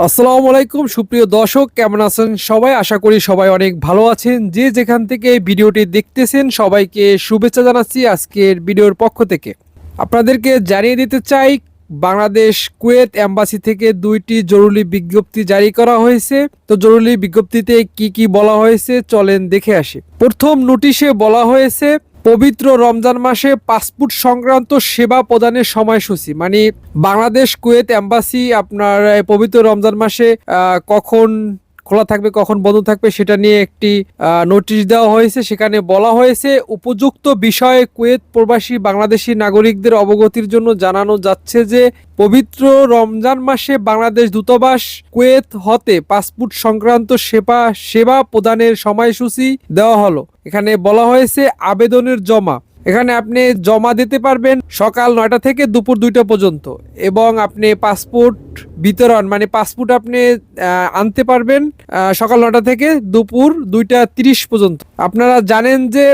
আসসালামু আলাইকুম, সুপ্রিয় দর্শক, কেমন আছেন সবাই? আশা করি সবাই অনেক ভালো আছেন। যে যেখান থেকে ভিডিওটি দেখতেছেন, সবাইকে শুভেচ্ছা জানাচ্ছি আজকের ভিডিওর পক্ষ থেকে। আপনাদেরকে জানিয়ে দিতে চাই, বাংলাদেশ কুয়েত এম্বাসি থেকে দুইটি জরুরি বিজ্ঞপ্তি জারি করা হয়েছে। তো জরুরি বিজ্ঞপ্তিতে কি কি বলা হয়েছে, চলেন দেখে আসি। প্রথম নোটিশে বলা হয়েছে পবিত্র রমজান মাসে পাসপোর্ট সংক্রান্ত সেবা প্রদানের সময়সূচি মানে বাংলাদেশ কুয়েত এম্বাসি আপনার পবিত্র রমজান মাসে কখন খোলা থাকবে, কখন বন্ধ থাকবে সেটা নিয়ে একটি নোটিশ দেওয়া হয়েছে। সেখানে বলা হয়েছে, উপযুক্ত বিষয়ে কুয়েত প্রবাসী বাংলাদেশি নাগরিকদের অবগতির জন্য জানানো যাচ্ছে যে, পবিত্র রমজান মাসে বাংলাদেশ দূতাবাস কুয়েত হতে পাসপোর্ট সংক্রান্ত সেবা সেবা প্রদানের সময়সূচি দেওয়া হলো। এখানে বলা হয়েছে, আবেদনের জমা এখানে আপনি জমা দিতে পারবেন সকাল নয়টা থেকে দুপুর দুইটা পর্যন্ত এবং আপনি পাসপোর্ট বিতরণ মানে পাসপোর্ট আপনি আনতে পারবেন সকাল নয়টা থেকে দুপুর দুইটা তিরিশ পর্যন্ত। আপনারা জানেন যে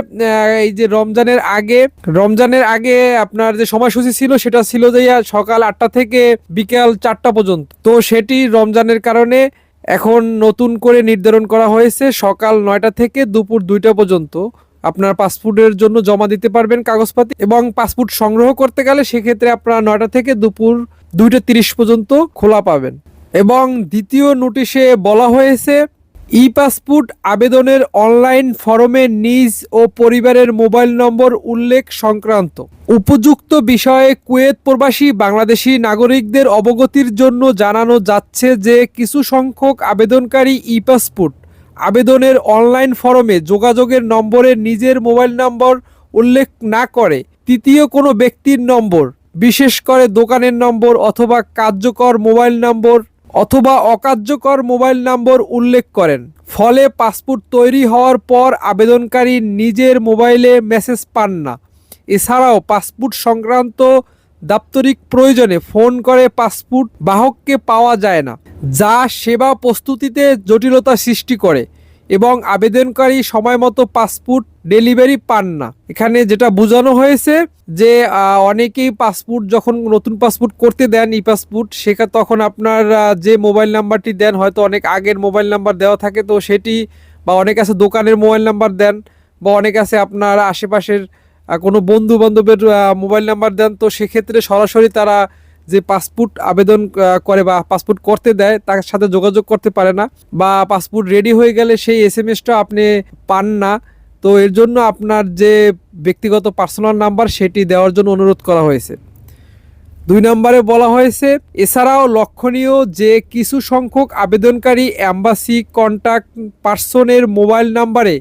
এই যে রমজানের আগে রমজানের আগে আপনার যে সময়সূচি ছিল সেটা ছিল যে সকাল আটটা থেকে বিকাল চারটা পর্যন্ত। তো সেটি রমজানের কারণে এখন নতুন করে নির্ধারণ করা হয়েছে সকাল নয়টা থেকে দুপুর দুইটা পর্যন্ত। আপনার পাসপোর্টের জন্য জমা দিতে পারবেন কাগজপাতি এবং পাসপোর্ট সংগ্রহ করতে গেলে সেক্ষেত্রে আপনারা নয়টা থেকে দুপুর দুইটা তিরিশ পর্যন্ত খোলা পাবেন। এবং দ্বিতীয় নোটিশে বলা হয়েছে ই পাসপোর্ট আবেদনের অনলাইন ফরমে নিজ ও পরিবারের মোবাইল নম্বর উল্লেখ সংক্রান্ত। উপযুক্ত বিষয়ে কুয়েত প্রবাসী বাংলাদেশি নাগরিকদের অবগতির জন্য জানানো যাচ্ছে যে কিছু সংখ্যক আবেদনকারী ই পাসপোর্ট আবেদনের অনলাইন ফরমে যোগাযোগের নম্বরে নিজের মোবাইল নম্বর উল্লেখ না করে তৃতীয় কোনো ব্যক্তির নম্বর, বিশেষ করে দোকানের নম্বর অথবা কার্যকর মোবাইল নম্বর অথবা অকার্যকর মোবাইল নম্বর উল্লেখ করেন। ফলে পাসপোর্ট তৈরি হওয়ার পর আবেদনকারী নিজের মোবাইলে মেসেজ পান না। এছাড়াও পাসপোর্ট সংক্রান্ত দাপ্তরিক প্রয়োজনে ফোন করে পাসপোর্ট বাহককে পাওয়া যায় না, যা সেবা প্রস্তুতিতে জটিলতা সৃষ্টি করে এবং আবেদনকারী সময় মতো পাসপোর্ট ডেলিভারি পান না। এখানে যেটা বোঝানো হয়েছে যে অনেকেই পাসপোর্ট যখন নতুন পাসপোর্ট করতে দেন ই পাসপোর্ট সেটা তখন আপনার যে মোবাইল নাম্বারটি দেন, হয়তো অনেক আগের মোবাইল নাম্বার দেওয়া থাকে, তো সেটি বা অনেক আছে দোকানের মোবাইল নাম্বার দেন বা অনেক আছে আপনার আশেপাশের কোনো বন্ধু বান্ধবের মোবাইল নাম্বার দেন, তো সেক্ষেত্রে সরাসরি তারা যে পাসপোর্ট আবেদন করে বা পাসপোর্ট করতে দেয়, তার সাথে যোগাযোগ করতে পারে না বা পাসপোর্ট রেডি হয়ে গেলে সেই এস এম এসটা আপনি পান না। তো এর জন্য আপনার যে ব্যক্তিগত পার্সোনাল নাম্বার, সেটি দেওয়ার জন্য অনুরোধ করা হয়েছে। দুই নম্বরে বলা হয়েছে, এছাড়াও লক্ষণীয় যে কিছু সংখ্যক আবেদনকারী অ্যাম্বাসি কন্ট্যাক্ট পার্সনের মোবাইল নাম্বারে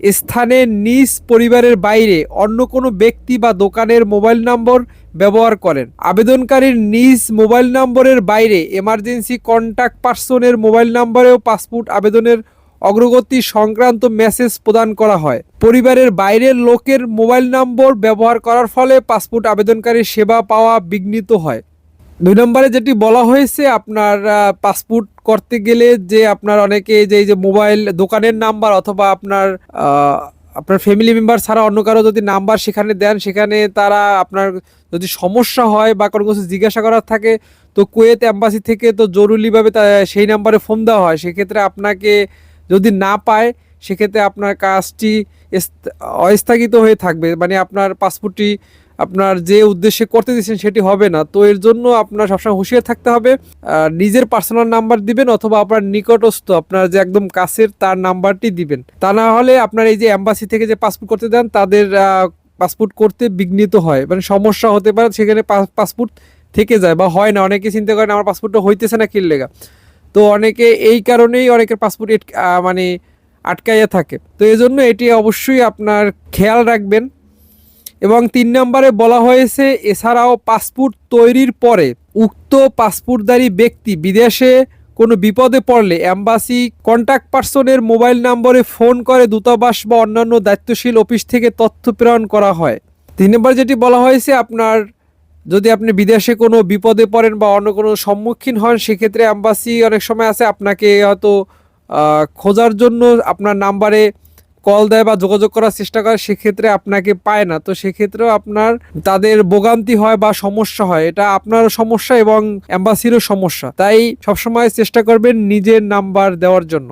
স্থানে নিজ পরিবারের বাইরে অন্য কোনো ব্যক্তি বা দোকানের মোবাইল নম্বর ব্যবহার করেন। আবেদনকারীর নিজ মোবাইল নম্বরের বাইরে এমার্জেন্সি কন্ট্যাক্ট পার্সনের মোবাইল নম্বরেও পাসপোর্ট আবেদনের অগ্রগতি সংক্রান্ত মেসেজ প্রদান করা হয়। পরিবারের বাইরের লোকের মোবাইল নম্বর ব্যবহার করার ফলে পাসপোর্ট আবেদনকারীর সেবা পাওয়া বিঘ্নিত হয়। দুই নম্বরে যেটি বলা হয়েছে, আপনার পাসপোর্ট করতে গেলে যে আপনার অনেকে যে, এই যে মোবাইল দোকানের নাম্বার অথবা আপনার আপনার ফ্যামিলি মেম্বার ছাড়া অন্য কারও যদি নাম্বার সেখানে দেন, সেখানে তারা আপনার যদি সমস্যা হয় বা কোনো কিছু জিজ্ঞাসা করার থাকে, তো কুয়েত অ্যাম্বাসি থেকে তো জরুরিভাবে সেই নাম্বারে ফোন দেওয়া হয়। সেক্ষেত্রে আপনাকে যদি না পায়, সেক্ষেত্রে আপনার কাজটি অস্থগিত হয়ে থাকবে। মানে আপনার পাসপোর্টটি আপনার যে উদ্দেশ্যে করতে দিচ্ছেন সেটি হবে না। তো এর জন্য আপনার সবসময় হুঁশিয়ার থাকতে হবে নিজের পার্সোনাল নাম্বার দিবেন অথবা আপনার নিকটস্থ, আপনার যে একদম কাছের তার নাম্বারটি দিবেন। তা না হলে আপনার এই যে অ্যাম্বাসি থেকে যে পাসপোর্ট করতে দেন, তাদের পাসপোর্ট করতে বিঘ্নিত হয়। মানে সমস্যা হতে পারে, সেখানে পাসপোর্ট থেকে যায় বা হয় না। অনেকে চিন্তা করেন, আমার পাসপোর্টটা হইতেছে না কি লেগা? তো অনেকে এই কারণেই অনেকের পাসপোর্ট মানে আটকাইয়া থাকে। তো এই জন্য এটি অবশ্যই আপনার খেয়াল রাখবেন। এবং তিন নম্বরে বলা হয়েছে, এছাড়াও পাসপোর্ট তৈরির পরে উক্ত পাসপোর্টধারী ব্যক্তি বিদেশে কোনো বিপদে পড়লে অ্যাম্বাসি কন্ট্যাক্ট পার্সনের মোবাইল নম্বরে ফোন করে দূতাবাস বা অন্যান্য দায়িত্বশীল অফিস থেকে তথ্য প্রেরণ করা হয়। তিন নম্বর যেটি বলা হয়েছে, আপনার যদি আপনি বিদেশে কোনো বিপদে পড়েন বা অন্য কোনো সম্মুখীন হন, সেক্ষেত্রে অ্যাম্বাসি অনেক সময় আছে আপনাকে হয়তো খোঁজার জন্য আপনার নাম্বারে কল দেয় বা যোগাযোগ করার চেষ্টা করে, সেক্ষেত্রে আপনাকে পায় না। তো সেক্ষেত্রেও আপনার, তাদের ভোগান্তি হয় বা সমস্যা হয়। এটা আপনারও সমস্যা এবং অ্যাম্বাসিরও সমস্যা। তাই সবসময় চেষ্টা করবেন নিজের নাম্বার দেওয়ার জন্য।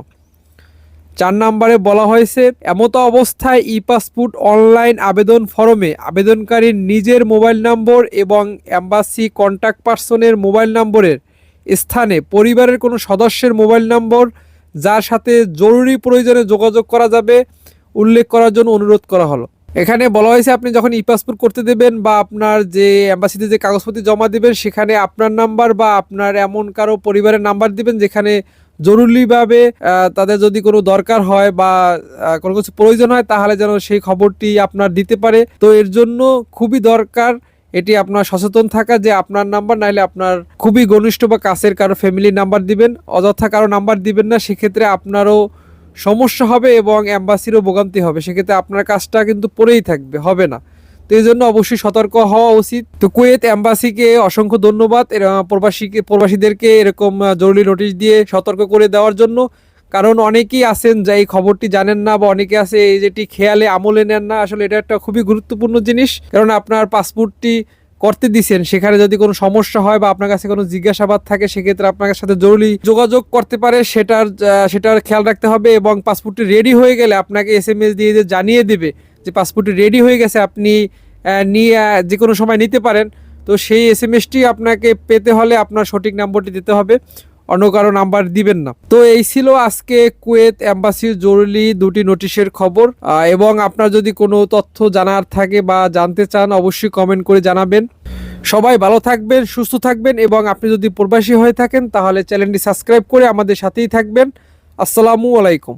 চার নম্বরে বলা হয়েছে, এমত অবস্থায় ই পাসপোর্ট অনলাইন আবেদন ফরমে আবেদনকারীর নিজের মোবাইল নম্বর এবং অ্যাম্বাসি কন্ট্যাক্ট পার্সনের মোবাইল নম্বরের স্থানে পরিবারের কোনো সদস্যের মোবাইল নম্বর, যার সাথে জরুরি প্রয়োজনে যোগাযোগ করা যাবে। উল্লেখ করার জন্য অনুরোধ করা হলো। এখানে বলা হয়েছে আপনি যখন ই পাসপোর্ট করতে দেবেন বা আপনার যে অ্যাম্বাসিতে যে কাগজপত্র জমা দিবেন, সেখানে আপনার নাম্বার বা আপনার এমন কারও পরিবারের নাম্বার দিবেন যেখানে জরুরিভাবে তাদের যদি কোনো দরকার হয় বা কোনো কিছু প্রয়োজন হয়, তাহলে যেন সেই খবরটি আপনার দিতে পারে। তো এর জন্য খুবই দরকার এটি আপনার সচেতন থাকা যে আপনার নাম্বার নাইলে আপনার খুবই ঘনিষ্ঠ বা কাছের কারও ফ্যামিলির নাম্বার দিবেন। অযথা কারও নাম্বার দিবেন না, সেক্ষেত্রে আপনারও সমস্যা হবে এবং অ্যাম্বাসিরও ভোগান্তি হবে, সেক্ষেত্রে আপনার কাজটা কিন্তু পড়েই থাকবে, হবে না। তো এই জন্য অবশ্যই সতর্ক হওয়া উচিত। তো কুয়েত অ্যাম্বাসিকে অসংখ্য ধন্যবাদ প্রবাসীকে, প্রবাসীদেরকে এরকম জরুরি নোটিশ দিয়ে সতর্ক করে দেওয়ার জন্য। কারণ অনেকেই আছেন, যে এই খবরটি জানেন না, বা অনেকে আছে এই যেটি খেয়ালে আমলে নেন না, আসলে এটা একটা খুবই গুরুত্বপূর্ণ জিনিস। কারণ আপনার পাসপোর্টটি করতে দিচ্ছেন সেখানে যদি কোনো সমস্যা হয় বা আপনার কাছে কোনো জিজ্ঞাসাবাদ থাকে, সেক্ষেত্রে আপনার সাথে জরুরি যোগাযোগ করতে পারে, সেটার সেটার খেয়াল রাখতে হবে এবং পাসপোর্টটি রেডি হয়ে গেলে আপনাকে এস এম এস দিয়ে জানিয়ে দেবে যে পাসপোর্টটি রেডি হয়ে গেছে, আপনি নিয়ে যে কোনো সময় নিতে পারেন। তো সেই এস এম এসটি আপনাকে পেতে হলে আপনার সঠিক নম্বরটি দিতে হবে। অন্য কারও নাম্বার দিবেন না। তো এই ছিল আজকে কুয়েত অ্যাম্বাসির জরুরি দুটি নোটিশের খবর। এবং আপনার যদি কোনো তথ্য জানার থাকে বা জানতে চান, অবশ্যই কমেন্ট করে জানাবেন। সবাই ভালো থাকবেন, সুস্থ থাকবেন, এবং আপনি যদি প্রবাসী হয়ে থাকেন, তাহলে চ্যানেলটি সাবস্ক্রাইব করে আমাদের সাথেই থাকবেন। আসসালামু আলাইকুম।